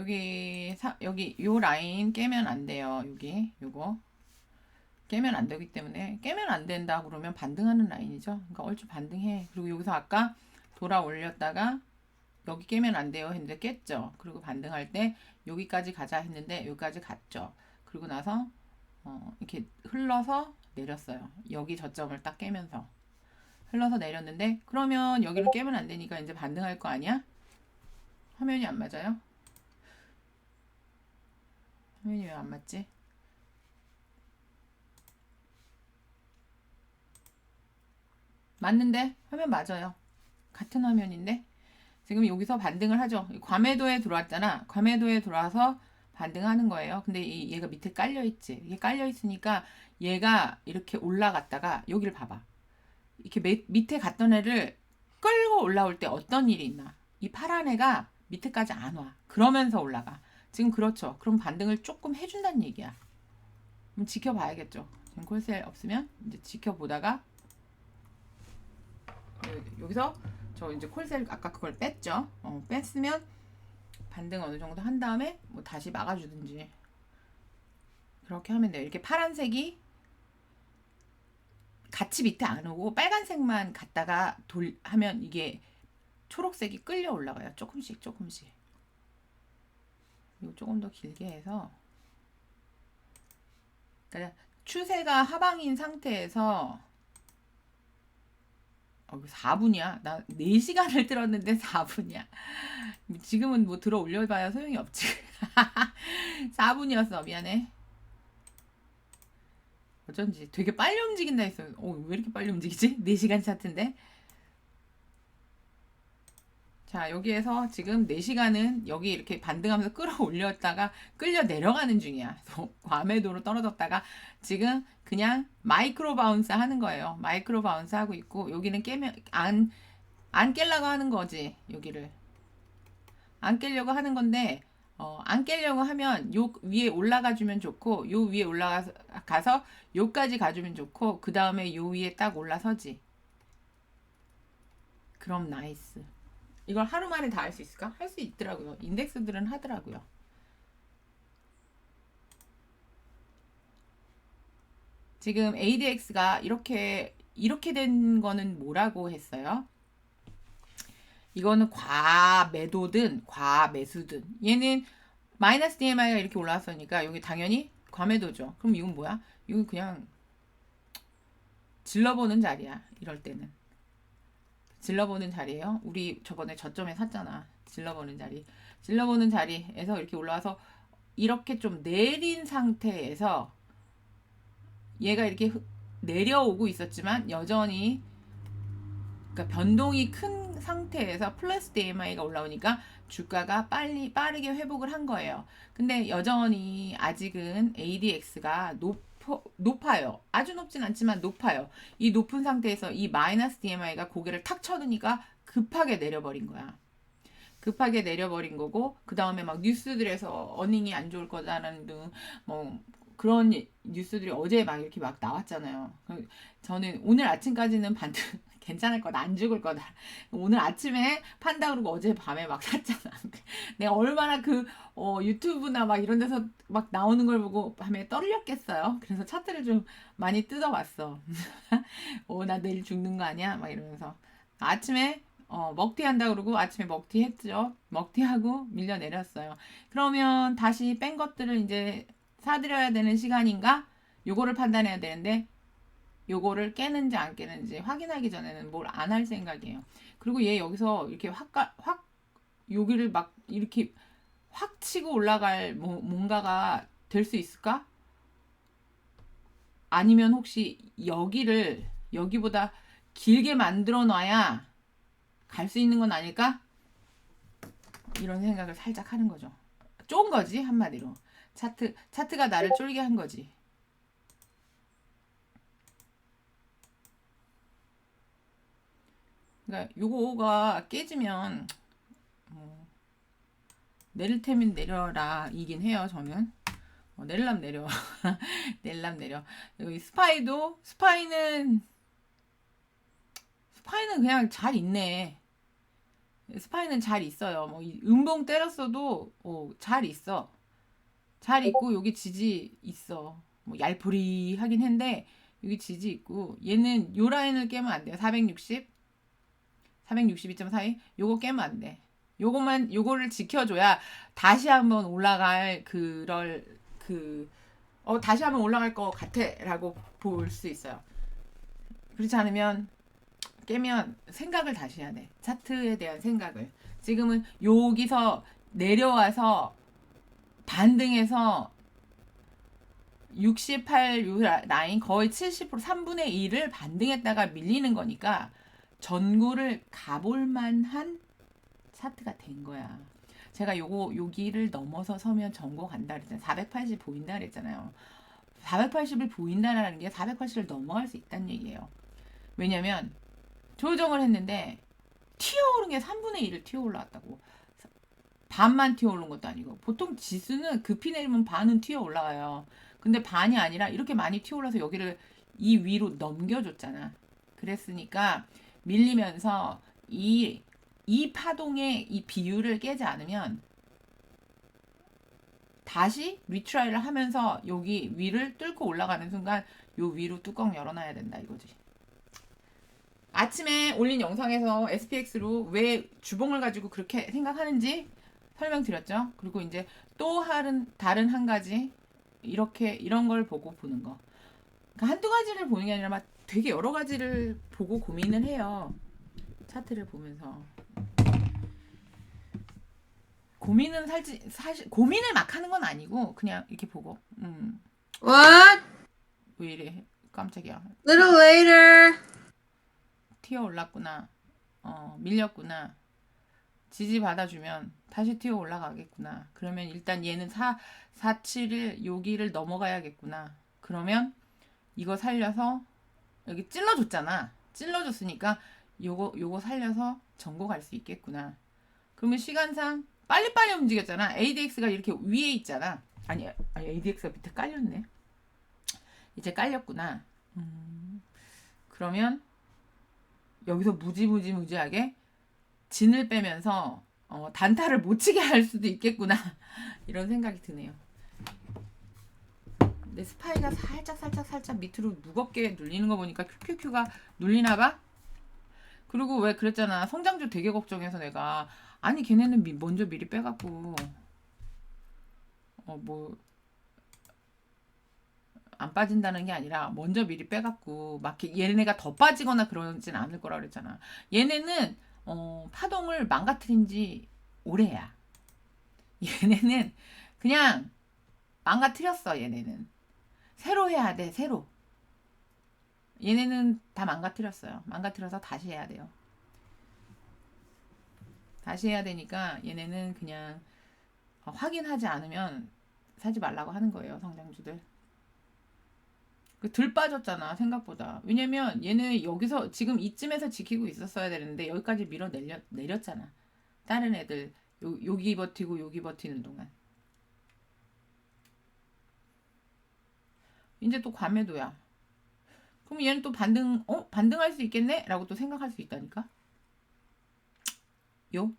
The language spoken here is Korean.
여기 사, 여기 요 라인 깨면 안 돼요. 여기 요거 깨면 안 되기 때문에 깨면 안 된다 그러면 반등하는 라인이죠. 그러니까 얼추 반등해. 그리고 여기서 아까 돌아 올렸다가 여기 깨면 안 돼요 했는데 깼죠. 그리고 반등할 때 여기까지 가자 했는데 여기까지 갔죠. 그리고 나서 어, 이렇게 흘러서 내렸어요. 여기 저점을 딱 깨면서 흘러서 내렸는데 그러면 여기를 깨면 안 되니까 이제 반등할 거 아니야? 화면이 안 맞아요? 화면이 왜안 맞지? 맞는데 화면 맞아요. 같은 화면인데 지금 여기서 반등을 하죠. 과매도에 들어왔잖아. 과매도에 들어와서 반등하는 거예요. 근데 이, 얘가 밑에 깔려 있지. 이게 깔려 있으니까 얘가 이렇게 올라갔다가 여기를 봐봐. 이렇게 매, 밑에 갔던 애를 끌고 올라올 때 어떤 일이 있나? 이 파란 애가 밑에까지 안 와. 그러면서 올라가. 지금 그렇죠. 그럼 반등을 조금 해준다는 얘기야. 그럼 지켜봐야겠죠. 지금 콜셀 없으면 이제 지켜보다가 여- 여기서 저 이제 콜셀 아까 그걸 뺐죠. 어, 뺐으면 반등 어느 정도 한 다음에 뭐 다시 막아주든지 그렇게 하면 돼요. 이렇게 파란색이 같이 밑에 안 오고 빨간색만 갔다가 돌 하면 이게 초록색이 끌려 올라가요. 조금씩 조금씩. 이거 조금 더 길게 해서 그러니까 추세가 하방인 상태에서 어, 4분이야. 나 4시간을 들었는데 4분이야. 지금은 뭐 들어 올려봐야 소용이 없지. 4분이었어. 미안해. 어쩐지 되게 빨리 움직인다 했어. 어, 왜 이렇게 빨리 움직이지? 4시간 차트인데. 자, 여기에서 지금 4시간은 여기 이렇게 반등하면서 끌어올렸다가 끌려 내려가는 중이야. 과매도로 떨어졌다가 지금 그냥 마이크로 바운스 하는 거예요. 마이크로 바운스 하고 있고 여기는 깨면 안, 안 깰라고 하는 거지. 여기를. 안 깨려고 하는 건데 어, 안 깨려고 하면 요 위에 올라가 주면 좋고 요 위에 올라가서 가서 요까지 가주면 좋고 그 다음에 요 위에 딱 올라서지. 그럼 나이스. 이걸 하루 만에 다 할 수 있을까? 할 수 있더라고요. 인덱스들은 하더라고요. 지금 ADX가 이렇게 이렇게 된 거는 뭐라고 했어요? 이거는 과매도든 과매수든 얘는 마이너스 DMI가 이렇게 올라왔으니까 여기 당연히 과매도죠. 그럼 이건 뭐야? 이건 그냥 질러보는 자리야. 이럴 때는. 질러보는 자리예요. 우리 저번에 저점에 샀잖아. 질러보는 자리. 질러보는 자리에서 이렇게 올라와서 이렇게 좀 내린 상태에서 얘가 이렇게 흐- 내려오고 있었지만 여전히 그러니까 변동이 큰 상태에서 플러스 DMI가 올라오니까 주가가 빨리 빠르게 회복을 한 거예요. 근데 여전히 아직은 ADX가 높 높아요. 아주 높진 않지만 높아요. 이 높은 상태에서 이 마이너스 DMI가 고개를 탁 쳐드니까 급하게 내려버린 거야. 급하게 내려버린 거고 그 다음에 막 뉴스들에서 어닝이 안 좋을 거다라는 등 뭐 그런 뉴스들이 어제 막 이렇게 막 나왔잖아요. 그 저는 오늘 아침까지는 반등 괜찮을 거다. 안 죽을 거다. 오늘 아침에 판다 그러고 어제 밤에 막 샀잖아. 내가 얼마나 그 어, 유튜브나 막 이런 데서 막 나오는 걸 보고 밤에 떨렸겠어요? 그래서 차트를 좀 많이 뜯어봤어. 어 나 내일 죽는 거 아니야? 막 이러면서. 아침에 어, 먹튀 한다 그러고 아침에 먹튀 했죠. 먹튀하고 밀려 내렸어요. 그러면 다시 뺀 것들을 이제 사들여야 되는 시간인가? 요거를 판단해야 되는데 요거를 깨는지 안 깨는지 확인하기 전에는 뭘 안 할 생각이에요. 그리고 얘 여기서 이렇게 확, 가- 확, 여기를 막 이렇게 확 치고 올라갈 뭐, 뭔가가 될 수 있을까? 아니면 혹시 여기를 여기보다 길게 만들어 놔야 갈 수 있는 건 아닐까? 이런 생각을 살짝 하는 거죠. 쫀 거지, 한마디로. 차트, 차트가 나를 쫄게 한 거지. 그러니까 요거가 깨지면 뭐 내릴 테면 내려라 이긴 해요 저는 어, 내릴람 내려 내릴람 내려 여기 스파이도 스파이는 스파이는 그냥 잘 있네 스파이는 잘 있어요. 뭐이 음봉 때렸어도 어, 잘 있어. 잘 있고 여기 지지 있어. 뭐 얄포리 하긴 한데 여기 지지 있고 얘는 요 라인을 깨면 안 돼요. 460 462.42 요거 깨면 안 돼. 요것만 요거를 지켜줘야 다시 한번 올라갈 그럴 그 어, 다시 한번 올라갈 것 같아라고 볼 수 있어요. 그렇지 않으면 깨면 생각을 다시 해야 돼. 차트에 대한 생각을. 지금은 여기서 내려와서 반등해서 68요 라인 거의 70% 3분의 1을 반등했다가 밀리는 거니까 전구를 가볼 만한 차트가 된 거야. 제가 요거 여기를 넘어서 서면 전고 간다 그랬잖아요. 480 보인다 그랬잖아요. 480을 보인다라는 게 480을 넘어갈 수 있다는 얘기예요. 왜냐면 조정을 했는데 튀어오른 게 3분의 1을 튀어 올라왔다고. 반만 튀어 오른 것도 아니고 보통 지수는 급히 내리면 반은 튀어 올라가요. 근데 반이 아니라 이렇게 많이 튀어 올라서 여기를 이 위로 넘겨줬잖아. 그랬으니까 밀리면서 이, 이 파동의 이 비율을 깨지 않으면 다시 리트라이를 하면서 여기 위를 뚫고 올라가는 순간 요 위로 뚜껑 열어놔야 된다 이거지. 아침에 올린 영상에서 SPX로 왜 주봉을 가지고 그렇게 생각하는지 설명드렸죠. 그리고 이제 또 다른 다른 한 가지 이렇게 이런 걸 보고 보는 거. 그러니까 한두 가지를 보는 게 아니라 막 되게 여러 가지를 보고 고민을 해요. 차트를 보면서. 고민은 살지 사실 고민을 막 하는 건 아니고 그냥 이렇게 보고 음왜 What? 이래 깜짝이야 Little later. 튀어 올랐구나 어 밀렸구나 지지 받아주면 다시 튀어 올라가겠구나 그러면 일단 얘는 4 4 7을 여기를 넘어가야겠구나 그러면 이거 살려서 여기 찔러줬잖아. 찔러줬으니까 요거 요거 살려서 전고 갈 수 있겠구나. 그러면 시간상 빨리빨리 움직였잖아. ADX가 이렇게 위에 있잖아. 아니 아니 ADX가 밑에 깔렸네. 이제 깔렸구나. 음, 그러면 여기서 무지무지무지하게 진을 빼면서 어, 단타를 못 치게 할 수도 있겠구나. 이런 생각이 드네요. 근데 스파이가 살짝 살짝 살짝 밑으로 무겁게 눌리는 거 보니까 큐큐큐가 눌리나 봐. 그리고 왜 그랬잖아 성장주 되게 걱정해서 내가 아니 걔네는 미- 먼저 미리 빼갖고 어 뭐 안 빠진다는 게 아니라 먼저 미리 빼갖고 막 얘네가 더 빠지거나 그러진 않을 거라 그랬잖아. 얘네는 어, 파동을 망가뜨린 지 오래야. 얘네는 그냥 망가뜨렸어, 얘네는. 새로 해야 돼, 새로. 얘네는 다 망가뜨렸어요. 망가뜨려서 다시 해야 돼요. 다시 해야 되니까 얘네는 그냥 어, 확인하지 않으면 사지 말라고 하는 거예요, 성장주들. 그들 빠졌잖아 생각보다 왜냐면 얘는 여기서 지금 이쯤에서 지키고 있었어야 되는데 여기까지 밀어 내렸, 내렸잖아 다른 애들 요, 여기 버티고 여기 버티는 동안 이제 또 과매도야. 그럼 얘는 또 반등 어? 반등할 수 있겠네? 라고 또 생각할 수 있다니까? 요